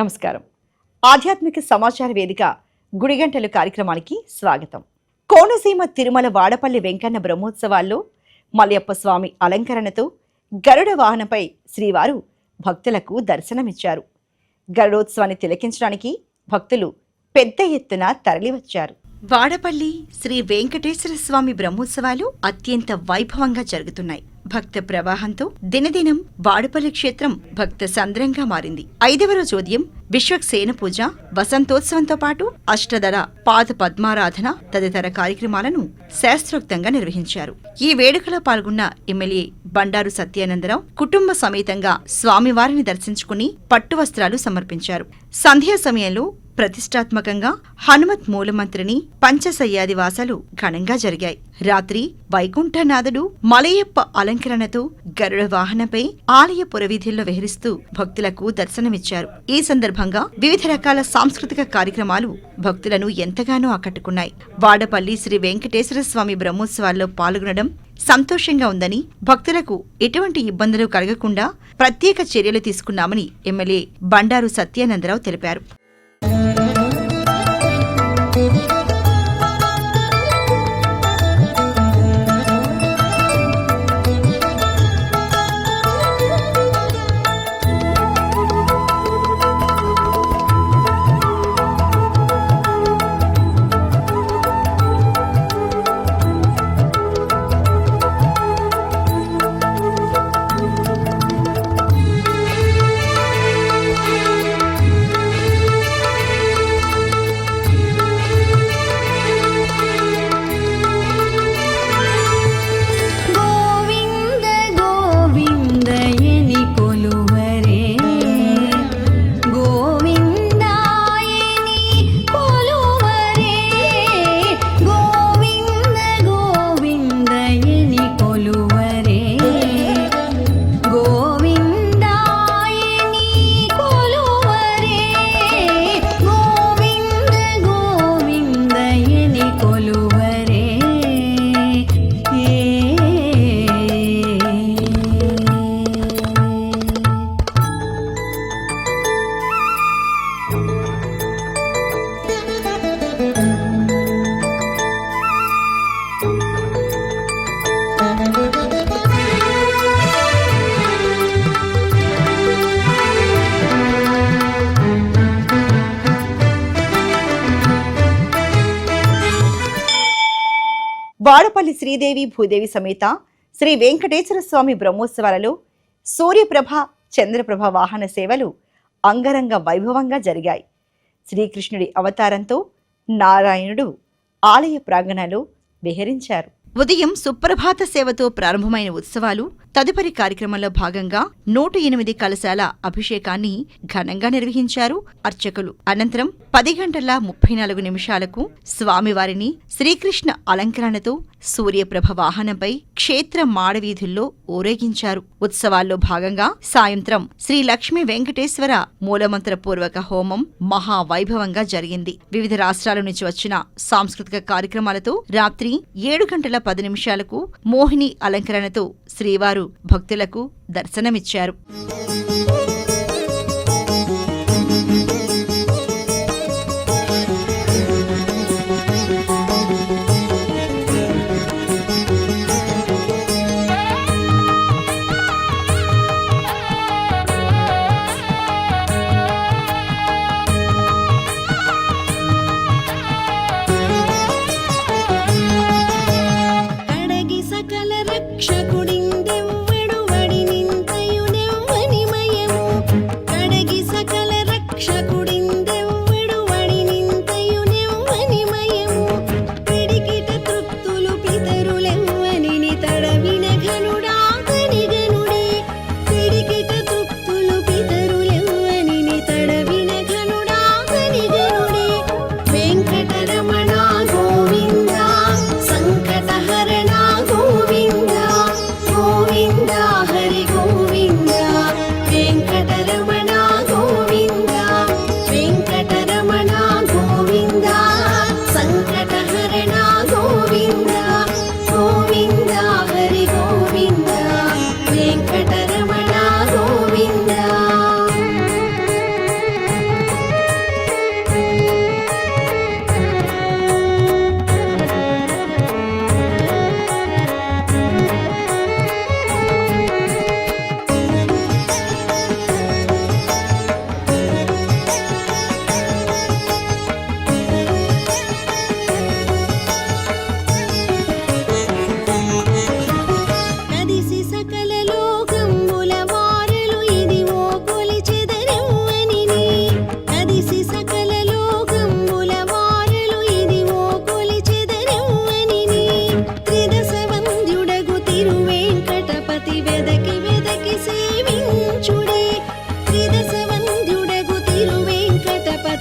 నమస్కారం. ఆధ్యాత్మిక సమాచార వేదిక గుడిగంటలు కార్యక్రమానికి స్వాగతం. కోనసీమ తిరుమల వాడపల్లి వెంకన్న బ్రహ్మోత్సవాల్లో మలయప్ప స్వామి అలంకరణతో గరుడ వాహనపై శ్రీవారు భక్తులకు దర్శనమిచ్చారు. గరుడోత్సవాన్ని తిలకించడానికి భక్తులు పెద్ద ఎత్తున తరలివచ్చారు. వాడపల్లి శ్రీ వెంకటేశ్వర స్వామి బ్రహ్మోత్సవాలు అత్యంత వైభవంగా జరుగుతున్నాయి. భక్త ప్రవాహంతో దినదినం వాడపల్లి క్షేత్రం భక్త సంద్రంగా మారింది. ఐదవ రోజు ఉదయం విశ్వక్సేన పూజ వసంతోత్సవంతో పాటు అష్టదళ పాద పద్మారాధన తదితర కార్యక్రమాలను శాస్త్రోక్తంగా నిర్వహించారు. ఈ వేడుకలో పాల్గొన్న ఎమ్మెల్యే బండారు సత్యానందరావు కుటుంబ సమేతంగా స్వామివారిని దర్శించుకుని పట్టు వస్త్రాలు సమర్పించారు. సంధ్యా సమయంలో ప్రతిష్టాత్మకంగా హనుమత్ మూలమంత్రిని పంచసయ్యాదివాసాలు ఘనంగా జరిగాయి. రాత్రి వైకుంఠనాథుడు మలయప్ప అలంకరణతో గరుడ వాహనపై ఆలయ పురవీధుల్లో విహరిస్తూ భక్తులకు దర్శనమిచ్చారు. ఈ సందర్భంగా వివిధ రకాల సాంస్కృతిక కార్యక్రమాలు భక్తులను ఎంతగానో ఆకట్టుకున్నాయి. వాడపల్లి శ్రీ వెంకటేశ్వర స్వామి బ్రహ్మోత్సవాల్లో పాల్గొనడం సంతోషంగా ఉందని భక్తులకు ఎటువంటి ఇబ్బందులు కలగకుండా ప్రత్యేక చర్యలు తీసుకున్నామని ఎమ్మెల్యే బండారు సత్యానందరావు తెలిపారు. వాడపల్లి శ్రీదేవి భూదేవి సమేత శ్రీ వెంకటేశ్వర స్వామి బ్రహ్మోత్సవాలలో సూర్యప్రభ చంద్రప్రభ వాహన సేవలు అంగరంగ వైభవంగా జరిగాయి. శ్రీకృష్ణుడి అవతారంతో నారాయణుడు ఆలయ ప్రాంగణంలో విహరించారు. ఉదయం సుప్రభాత సేవతో ప్రారంభమైన ఉత్సవాలు తదుపరి కార్యక్రమంలో భాగంగా నూట ఎనిమిది కలశాల అభిషేకాన్ని ఘనంగా నిర్వహించారు అర్చకులు. అనంతరం పది గంటల ముప్పై నాలుగు నిమిషాలకు స్వామివారిని శ్రీకృష్ణ అలంకరణతో సూర్యప్రభ వాహనంపై క్షేత్ర మాడవీధుల్లో ఊరేగించారు. ఉత్సవాల్లో భాగంగా సాయంత్రం శ్రీ లక్ష్మీ వెంకటేశ్వర మూలమంత్రపూర్వక హోమం మహావైభవంగా జరిగింది. వివిధ రాష్ట్రాల నుంచి వచ్చిన సాంస్కృతిక కార్యక్రమాలతో రాత్రి ఏడు గంటల పది నిమిషాలకు మోహిని అలంకరణతో శ్రీవారు భక్తులకు దర్శనమిచ్చారు.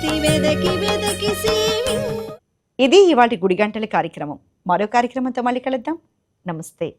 వెదకి వెదకి ఇది ఇవాటి గుడి గంటల కార్యక్రమం. మరో కార్యక్రమంతో మళ్ళీ కలుద్దాం. నమస్తే.